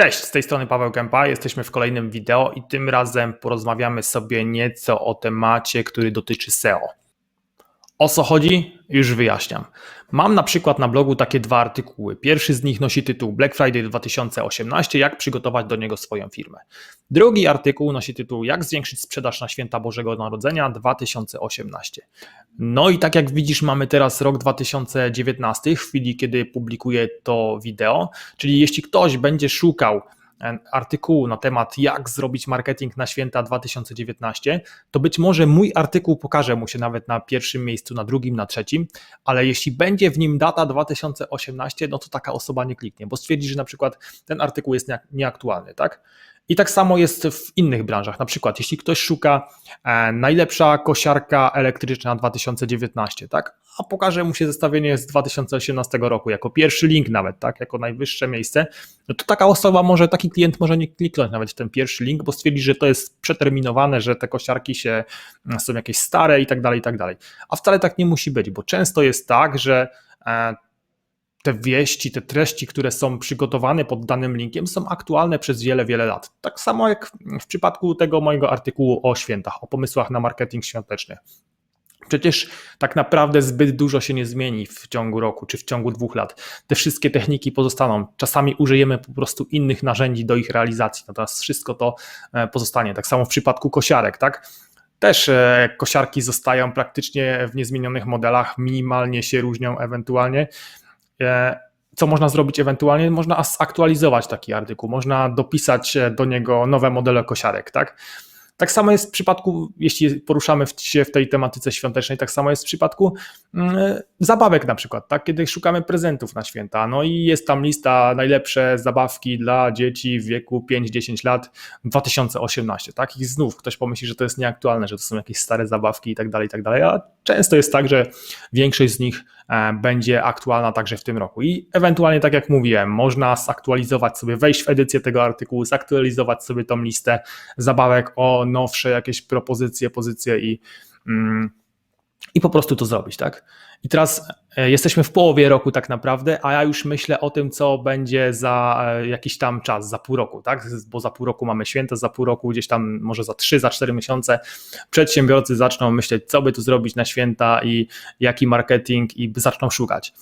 Cześć, z tej strony Paweł Kępa. Jesteśmy w kolejnym wideo i tym razem porozmawiamy sobie nieco o temacie, który dotyczy SEO. O co chodzi? Już wyjaśniam. Mam na przykład na blogu takie dwa artykuły. Pierwszy z nich nosi tytuł Black Friday 2018, jak przygotować do niego swoją firmę. Drugi artykuł nosi tytuł Jak zwiększyć sprzedaż na święta Bożego Narodzenia 2018. No i tak jak widzisz, mamy teraz rok 2019, w chwili kiedy publikuję to wideo, czyli jeśli ktoś będzie szukał artykułu na temat jak zrobić marketing na święta 2019, to być może mój artykuł pokaże mu się nawet na pierwszym miejscu, na drugim, na trzecim, ale jeśli będzie w nim data 2018, no to taka osoba nie kliknie, bo stwierdzi, że na przykład ten artykuł jest nieaktualny, tak? I tak samo jest w innych branżach. Na przykład, jeśli ktoś szuka e, najlepsza kosiarka elektryczna 2019, tak? A pokaże mu się zestawienie z 2018 roku jako pierwszy link nawet, tak? Jako najwyższe miejsce, no to taka osoba może, taki klient może nie kliknąć nawet w ten pierwszy link, bo stwierdzi, że to jest przeterminowane, że te kosiarki się mm, są jakieś stare i tak dalej, i tak dalej. A wcale tak nie musi być, bo często jest tak, że e, te wieści, te treści, które są przygotowane pod danym linkiem, są aktualne przez wiele, wiele lat. Tak samo jak w przypadku tego mojego artykułu o świętach, o pomysłach na marketing świąteczny. Przecież tak naprawdę zbyt dużo się nie zmieni w ciągu roku czy w ciągu dwóch lat. Te wszystkie techniki pozostaną. Czasami użyjemy po prostu innych narzędzi do ich realizacji, natomiast wszystko to e, pozostanie. Tak samo w przypadku kosiarek, tak? Też e, kosiarki zostają praktycznie w niezmienionych modelach, minimalnie się różnią ewentualnie. E, co można zrobić ewentualnie? Można zaktualizować taki artykuł, można dopisać do niego nowe modele kosiarek, tak? Tak samo jest w przypadku, jeśli poruszamy się w tej tematyce świątecznej, tak samo jest w przypadku mm, zabawek na przykład, tak? kiedy szukamy prezentów na święta. No i jest tam lista najlepsze zabawki dla dzieci w wieku 5-10 lat 2018. Tak? I znów ktoś pomyśli, że to jest nieaktualne, że to są jakieś stare zabawki i tak dalej, i tak dalej. A często jest tak, że większość z nich będzie aktualna także w tym roku. I ewentualnie, tak jak mówiłem, można zaktualizować sobie, wejść w edycję tego artykułu, zaktualizować sobie tą listę zabawek o nowsze jakieś propozycje, pozycje i, mm, i po prostu to zrobić, tak? I teraz e, jesteśmy w połowie roku tak naprawdę, a ja już myślę o tym, co będzie za e, jakiś tam czas, za pół roku, tak? Bo za pół roku mamy święta, za pół roku gdzieś tam może za trzy, za cztery miesiące przedsiębiorcy zaczną myśleć, co by tu zrobić na święta i jaki marketing i zaczną szukać.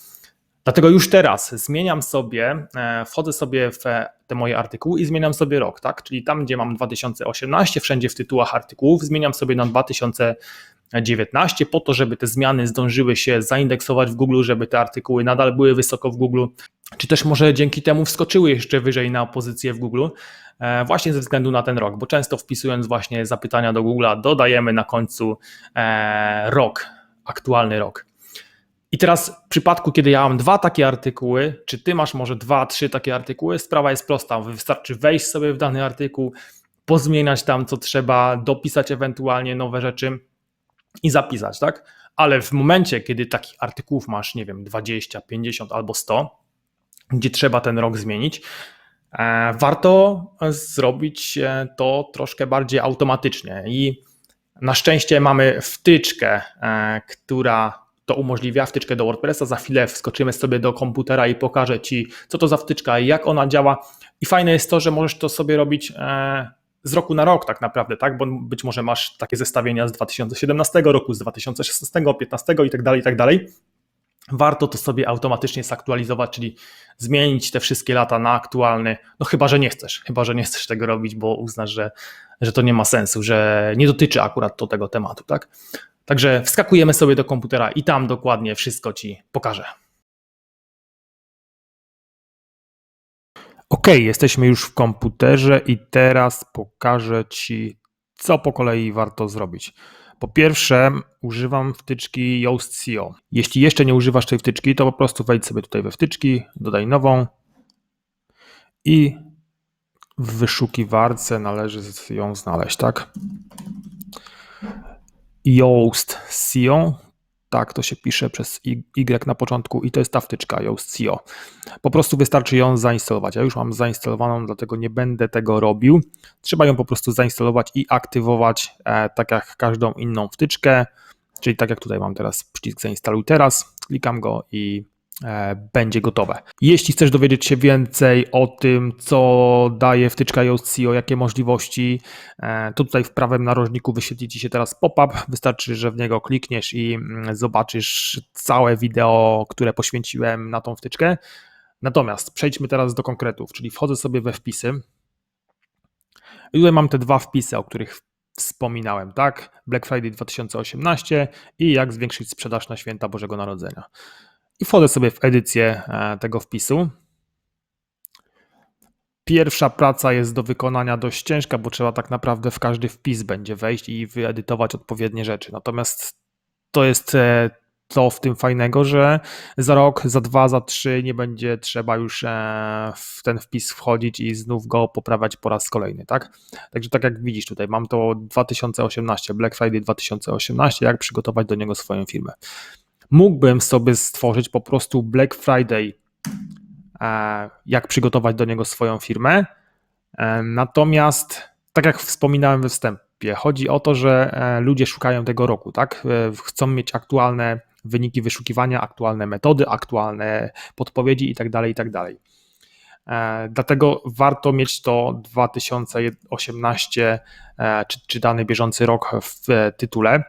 Dlatego już teraz zmieniam sobie, e, wchodzę sobie w te moje artykuły i zmieniam sobie rok, tak? Czyli tam, gdzie mam 2018, wszędzie w tytułach artykułów, zmieniam sobie na 2019 po to, żeby te zmiany zdążyły się zaindeksować w Google, żeby te artykuły nadal były wysoko w Google, czy też może dzięki temu wskoczyły jeszcze wyżej na pozycję w Google, e, właśnie ze względu na ten rok, bo często wpisując właśnie zapytania do Google'a dodajemy na końcu e, rok, aktualny rok. I teraz w przypadku, kiedy ja mam dwa takie artykuły, czy ty masz może dwa, trzy takie artykuły, sprawa jest prosta. Wystarczy wejść sobie w dany artykuł, pozmieniać tam, co trzeba, dopisać ewentualnie nowe rzeczy i zapisać, tak? Ale w momencie, kiedy takich artykułów masz, nie wiem, 20, 50 albo 100, gdzie trzeba ten rok zmienić, e, warto zrobić e, to troszkę bardziej automatycznie. I na szczęście mamy wtyczkę, e, która to umożliwia wtyczkę do WordPressa. Za chwilę wskoczymy sobie do komputera i pokażę Ci, co to za wtyczka jak ona działa. I fajne jest to, że możesz to sobie robić e, z roku na rok tak naprawdę, tak? Bo być może masz takie zestawienia z 2017 roku, z 2016, 2015 i tak dalej, i tak dalej. Warto to sobie automatycznie zaktualizować, czyli zmienić te wszystkie lata na aktualny, no chyba, że nie chcesz, chyba, że nie chcesz tego robić, bo uznasz, że, że to nie ma sensu, że nie dotyczy akurat to tego tematu, tak? Także wskakujemy sobie do komputera i tam dokładnie wszystko Ci pokażę. Ok, jesteśmy już w komputerze i teraz pokażę Ci, co po kolei warto zrobić. Po pierwsze, używam wtyczki Yoast SEO. Jeśli jeszcze nie używasz tej wtyczki, to po prostu wejdź sobie tutaj we wtyczki, dodaj nową i w wyszukiwarce należy ją znaleźć, tak? Yoast SEO. Tak, to się pisze przez Y na początku i to jest ta wtyczka Yoast SEO. Po prostu wystarczy ją zainstalować. Ja już mam zainstalowaną, dlatego nie będę tego robił. Trzeba ją po prostu zainstalować i aktywować, e, tak jak każdą inną wtyczkę. Czyli tak jak tutaj mam teraz przycisk zainstaluj teraz, klikam go i będzie gotowe. Jeśli chcesz dowiedzieć się więcej o tym, co daje wtyczka Yoast SEO, jakie możliwości, e, to tutaj w prawym narożniku wyświetli Ci się teraz pop-up. Wystarczy, że w niego klikniesz i mm, zobaczysz całe wideo, które poświęciłem na tą wtyczkę. Natomiast przejdźmy teraz do konkretów, czyli wchodzę sobie we wpisy. I tutaj mam te dwa wpisy, o których wspominałem, tak? Black Friday 2018 i jak zwiększyć sprzedaż na święta Bożego Narodzenia. I wchodzę sobie w edycję e, tego wpisu. Pierwsza praca jest do wykonania dość ciężka, bo trzeba tak naprawdę w każdy wpis będzie wejść i wyedytować odpowiednie rzeczy. Natomiast to jest e, to w tym fajnego, że za rok, za dwa, za trzy nie będzie trzeba już e, w ten wpis wchodzić i znów go poprawiać po raz kolejny, tak? Także tak jak widzisz tutaj, mam to 2018, Black Friday 2018, jak przygotować do niego swoją firmę. Mógłbym sobie stworzyć po prostu Black Friday, e, jak przygotować do niego swoją firmę, e, natomiast tak jak wspominałem we wstępie, chodzi o to, że ludzie szukają tego roku, tak? Chcą mieć aktualne wyniki wyszukiwania, aktualne metody, aktualne podpowiedzi itd. Tak itd. Tak e, dlatego warto mieć to 2018 e, czy, czy dany bieżący rok w tytule.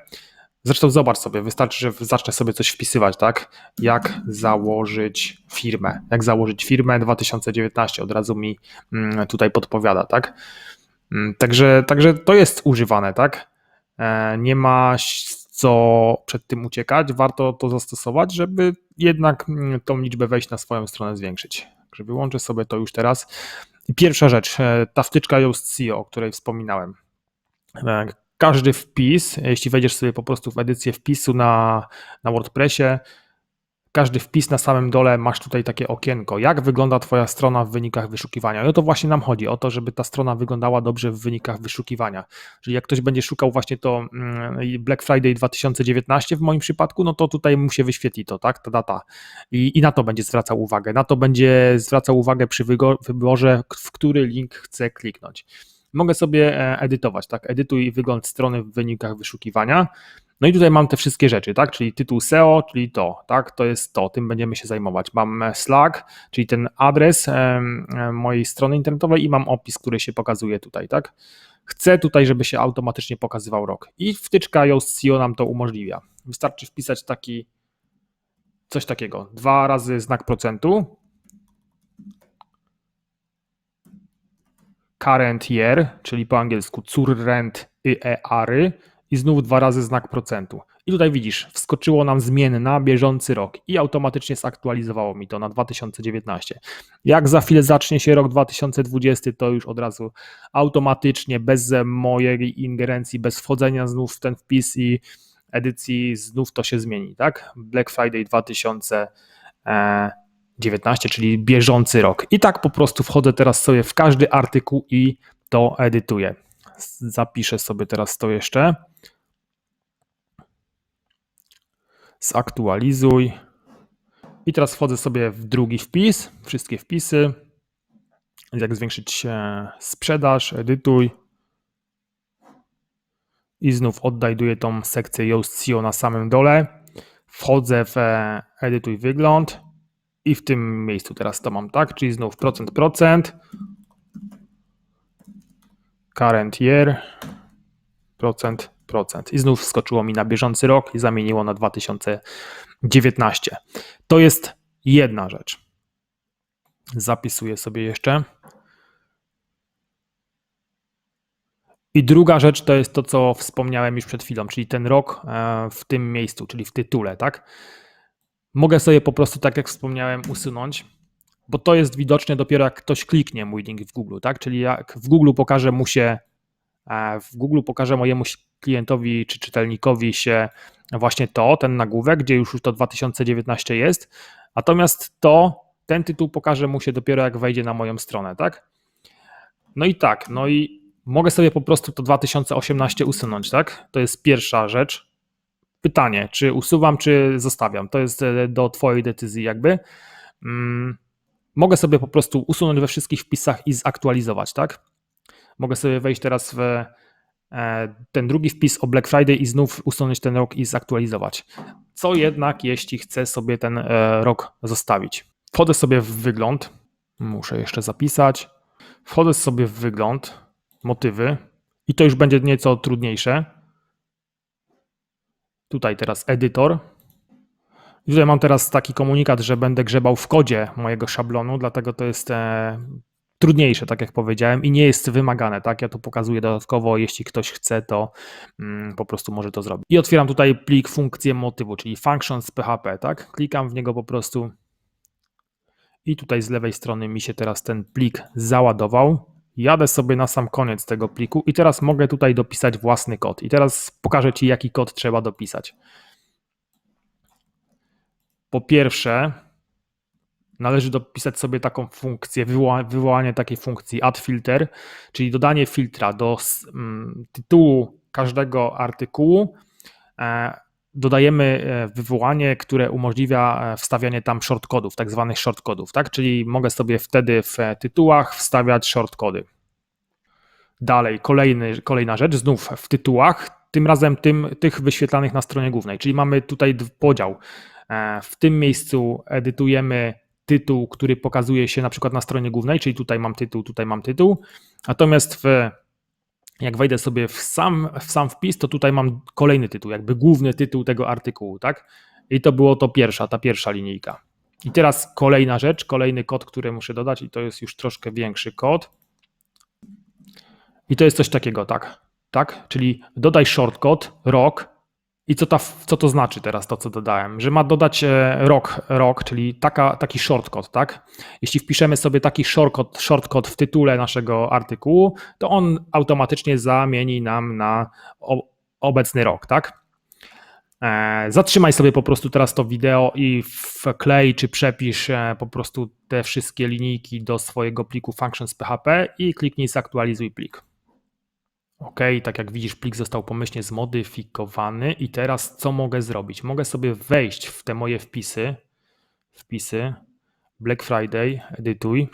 Zresztą zobacz sobie, wystarczy, że zacznę sobie coś wpisywać, tak? Jak założyć firmę? Jak założyć firmę 2019 od razu mi mm, tutaj podpowiada, tak? Mm, także, także to jest używane, tak? E, nie ma co przed tym uciekać, warto to zastosować, żeby jednak mm, tą liczbę wejść na swoją stronę zwiększyć. Także wyłączę sobie to już teraz. I pierwsza rzecz, e, ta wtyczka Yoast SEO, o której wspominałem. Każdy wpis, jeśli wejdziesz sobie po prostu w edycję wpisu na, na WordPressie, każdy wpis na samym dole masz tutaj takie okienko, jak wygląda Twoja strona w wynikach wyszukiwania. I o to właśnie nam chodzi, o to, żeby ta strona wyglądała dobrze w wynikach wyszukiwania. Czyli jak ktoś będzie szukał właśnie to mm, Black Friday 2019 w moim przypadku, no to tutaj mu się wyświetli to, tak, ta data. I, i na to będzie zwracał uwagę. Na to będzie zwracał uwagę przy wyborze, w który link chce kliknąć. Mogę sobie e, edytować, tak, edytuj wygląd strony w wynikach wyszukiwania no i tutaj mam te wszystkie rzeczy, tak? Czyli tytuł SEO, czyli to, tak? To jest to, tym będziemy się zajmować. Mam Slack, czyli ten adres mojej strony internetowej i mam opis, który się pokazuje tutaj, tak? Chcę tutaj, żeby się automatycznie pokazywał rok. I wtyczka Yoast SEO nam to umożliwia. Wystarczy wpisać taki coś takiego. Dwa razy znak procentu. Current year, czyli po angielsku current yeary i znów dwa razy znak procentu. I tutaj widzisz, wskoczyło nam zmienna bieżący rok i automatycznie zaktualizowało mi to na 2019. Jak za chwilę zacznie się rok 2020, to już od razu automatycznie, bez mojej ingerencji, bez wchodzenia znów w ten wpis i edycji, znów to się zmieni, tak? Black Friday 2019, czyli bieżący rok. I tak po prostu wchodzę teraz sobie w każdy artykuł i to edytuję. Zapiszę sobie teraz to jeszcze. Zaktualizuj. I teraz wchodzę sobie w drugi wpis, wszystkie wpisy. Jak zwiększyć sprzedaż, edytuj. I znów oddajduję tą sekcję Yoast SEO na samym dole. Wchodzę w e, edytuj wygląd i w tym miejscu teraz to mam tak, czyli znów procent, procent current year, procent, procent. I znów skoczyło mi na bieżący rok i zamieniło na 2019. To jest jedna rzecz. Zapisuję sobie jeszcze. I druga rzecz to jest to, co wspomniałem już przed chwilą, czyli ten rok e, w tym miejscu, czyli w tytule, tak? Mogę sobie po prostu, tak jak wspomniałem, usunąć bo to jest widoczne dopiero jak ktoś kliknie mój link w Google, tak? Czyli jak w Google pokaże mu się, e, w Google pokaże mojemu klientowi czy czytelnikowi się właśnie to, ten nagłówek, gdzie już to 2019 jest, natomiast to, ten tytuł pokaże mu się dopiero jak wejdzie na moją stronę, tak? No i tak, no i mogę sobie po prostu to 2018 usunąć, tak? To jest pierwsza rzecz. Pytanie, czy usuwam, czy zostawiam? To jest e, do Twojej decyzji, jakby. Hmm mogę sobie po prostu usunąć we wszystkich wpisach i zaktualizować, tak? Mogę sobie wejść teraz w e, ten drugi wpis o Black Friday i znów usunąć ten rok i zaktualizować. Co jednak, jeśli chcę sobie ten e, rok zostawić? Wchodzę sobie w wygląd, muszę jeszcze zapisać. Wchodzę sobie w wygląd, motywy i to już będzie nieco trudniejsze. Tutaj teraz edytor. I tutaj mam teraz taki komunikat, że będę grzebał w kodzie mojego szablonu, dlatego to jest e, trudniejsze, tak jak powiedziałem, i nie jest wymagane. Tak, ja to pokazuję dodatkowo. Jeśli ktoś chce, to mm, po prostu może to zrobić. I otwieram tutaj plik funkcję motywu, czyli functions PHP. Tak, klikam w niego po prostu. I tutaj z lewej strony mi się teraz ten plik załadował. Jadę sobie na sam koniec tego pliku i teraz mogę tutaj dopisać własny kod. I teraz pokażę Ci, jaki kod trzeba dopisać. Po pierwsze, należy dopisać sobie taką funkcję, wywoła, wywołanie takiej funkcji add filter, czyli dodanie filtra do mm, tytułu każdego artykułu. E, dodajemy e, wywołanie, które umożliwia e, wstawianie tam shortcodów, tak zwanych shortcodów, tak? Czyli mogę sobie wtedy w tytułach wstawiać shortcody. Dalej, kolejny, kolejna rzecz, znów w tytułach, tym razem tym, tych wyświetlanych na stronie głównej, czyli mamy tutaj podział. E, w tym miejscu edytujemy tytuł, który pokazuje się na przykład na stronie głównej, czyli tutaj mam tytuł, tutaj mam tytuł. Natomiast w, jak wejdę sobie w sam, w sam wpis, to tutaj mam kolejny tytuł, jakby główny tytuł tego artykułu, tak? I to było to pierwsza, ta pierwsza linijka. I teraz kolejna rzecz, kolejny kod, który muszę dodać, i to jest już troszkę większy kod. I to jest coś takiego, tak? Tak? Czyli dodaj shortcode, rok, i co, ta, co to znaczy teraz to, co dodałem? Że ma dodać e, rok, rok czyli taka, taki shortcode, tak? Jeśli wpiszemy sobie taki shortcode, w tytule naszego artykułu, to on automatycznie zamieni nam na obecny rok, tak? E, zatrzymaj sobie po prostu teraz to wideo i wklej czy przepisz e, po prostu te wszystkie linijki do swojego pliku functions.php i kliknij zaktualizuj plik. OK, tak jak widzisz, plik został pomyślnie zmodyfikowany i teraz co mogę zrobić? Mogę sobie wejść w te moje wpisy, wpisy, Black Friday, edytuj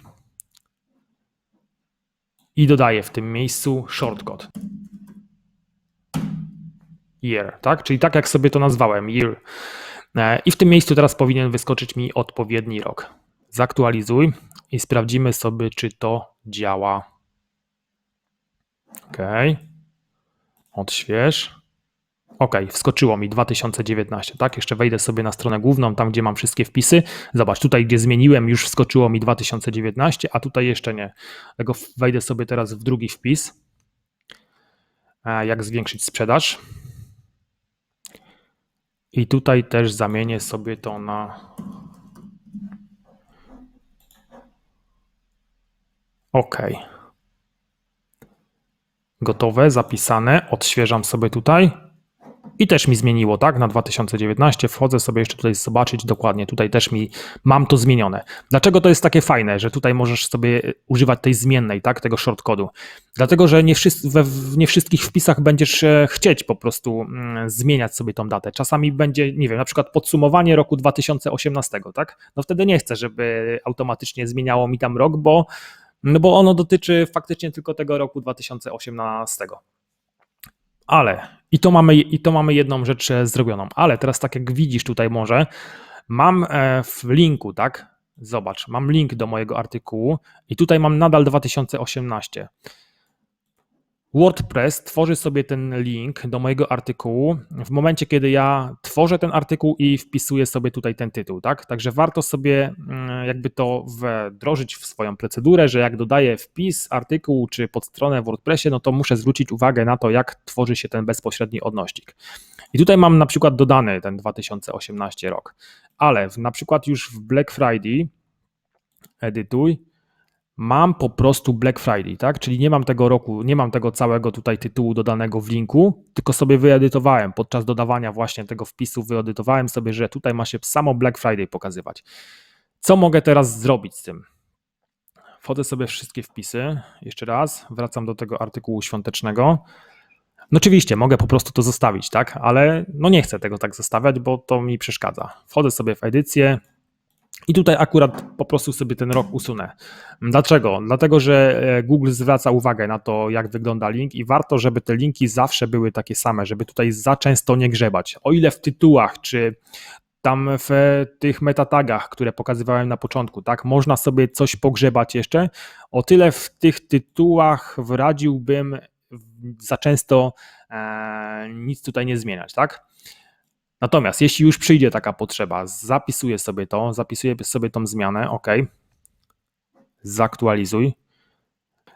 i dodaję w tym miejscu shortcode. Year, tak? Czyli tak jak sobie to nazwałem, year. E, I w tym miejscu teraz powinien wyskoczyć mi odpowiedni rok. Zaktualizuj i sprawdzimy sobie, czy to działa. OK. Odśwież. OK, wskoczyło mi 2019, tak? Jeszcze wejdę sobie na stronę główną, tam gdzie mam wszystkie wpisy. Zobacz, tutaj gdzie zmieniłem, już wskoczyło mi 2019, a tutaj jeszcze nie. Dlatego wejdę sobie teraz w drugi wpis. E, jak zwiększyć sprzedaż. I tutaj też zamienię sobie to na. OK gotowe, zapisane, odświeżam sobie tutaj i też mi zmieniło, tak, na 2019, wchodzę sobie jeszcze tutaj zobaczyć dokładnie, tutaj też mi mam to zmienione. Dlaczego to jest takie fajne, że tutaj możesz sobie używać tej zmiennej, tak, tego shortcodu? Dlatego, że nie, wszyscy, we, nie wszystkich wpisach będziesz e, chcieć po prostu mm, zmieniać sobie tą datę. Czasami będzie, nie wiem, na przykład podsumowanie roku 2018, tak? No wtedy nie chcę, żeby automatycznie zmieniało mi tam rok, bo no bo ono dotyczy faktycznie tylko tego roku 2018. Ale i to mamy, i to mamy jedną rzecz e, zrobioną. Ale teraz, tak jak widzisz tutaj, może mam e, w linku, tak? Zobacz, mam link do mojego artykułu i tutaj mam nadal 2018. WordPress tworzy sobie ten link do mojego artykułu w momencie, kiedy ja tworzę ten artykuł i wpisuję sobie tutaj ten tytuł, tak? Także warto sobie mm, jakby to wdrożyć w swoją procedurę, że jak dodaję wpis, artykuł czy podstronę w WordPressie, no to muszę zwrócić uwagę na to, jak tworzy się ten bezpośredni odnośnik. I tutaj mam na przykład dodany ten 2018 rok, ale na przykład już w Black Friday edytuj, mam po prostu Black Friday, tak? Czyli nie mam tego roku, nie mam tego całego tutaj tytułu dodanego w linku, tylko sobie wyedytowałem podczas dodawania właśnie tego wpisu, wyedytowałem sobie, że tutaj ma się samo Black Friday pokazywać. Co mogę teraz zrobić z tym? Wchodzę sobie wszystkie wpisy, jeszcze raz, wracam do tego artykułu świątecznego. No oczywiście, mogę po prostu to zostawić, tak? Ale no nie chcę tego tak zostawiać, bo to mi przeszkadza. Wchodzę sobie w edycję, I tutaj akurat po prostu sobie ten rok usunę. Dlaczego? Dlatego, że e, Google zwraca uwagę na to, jak wygląda link i warto, żeby te linki zawsze były takie same, żeby tutaj za często nie grzebać. O ile w tytułach czy tam w tych metatagach, które pokazywałem na początku, tak, można sobie coś pogrzebać jeszcze, o tyle w tych tytułach wradziłbym za często e, nic tutaj nie zmieniać, tak? Natomiast jeśli już przyjdzie taka potrzeba, zapisuję sobie to, zapisuję sobie tą zmianę, OK, zaktualizuj.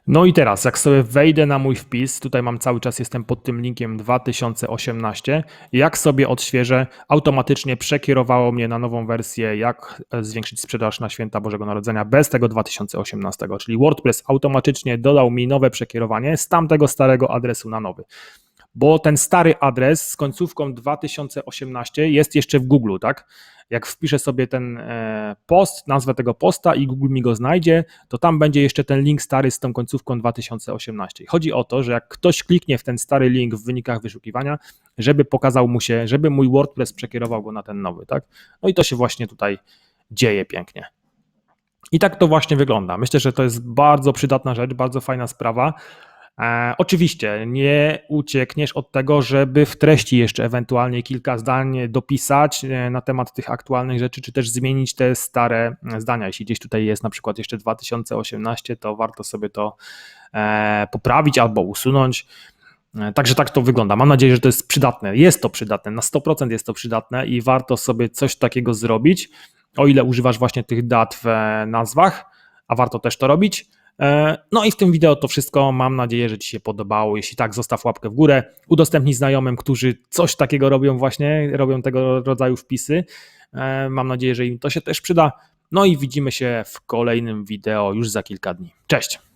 No i teraz, jak sobie wejdę na mój wpis, tutaj mam cały czas, jestem pod tym linkiem 2018, jak sobie odświeżę, automatycznie przekierowało mnie na nową wersję, jak e, zwiększyć sprzedaż na święta Bożego Narodzenia bez tego 2018, czyli WordPress automatycznie dodał mi nowe przekierowanie z tamtego starego adresu na nowy bo ten stary adres z końcówką 2018 jest jeszcze w Google, tak? Jak wpiszę sobie ten e, post, nazwę tego posta i Google mi go znajdzie, to tam będzie jeszcze ten link stary z tą końcówką 2018. Chodzi o to, że jak ktoś kliknie w ten stary link w wynikach wyszukiwania, żeby pokazał mu się, żeby mój WordPress przekierował go na ten nowy, tak? No i to się właśnie tutaj dzieje pięknie. I tak to właśnie wygląda. Myślę, że to jest bardzo przydatna rzecz, bardzo fajna sprawa. E, oczywiście nie uciekniesz od tego, żeby w treści jeszcze ewentualnie kilka zdań dopisać e, na temat tych aktualnych rzeczy, czy też zmienić te stare zdania. Jeśli gdzieś tutaj jest na przykład jeszcze 2018, to warto sobie to e, poprawić albo usunąć. E, także tak to wygląda. Mam nadzieję, że to jest przydatne. Jest to przydatne, na 100% jest to przydatne i warto sobie coś takiego zrobić, o ile używasz właśnie tych dat w nazwach, a warto też to robić. E, no i w tym wideo to wszystko. Mam nadzieję, że Ci się podobało. Jeśli tak, zostaw łapkę w górę. Udostępnij znajomym, którzy coś takiego robią właśnie, robią tego rodzaju wpisy. E, mam nadzieję, że im to się też przyda. No i widzimy się w kolejnym wideo już za kilka dni. Cześć!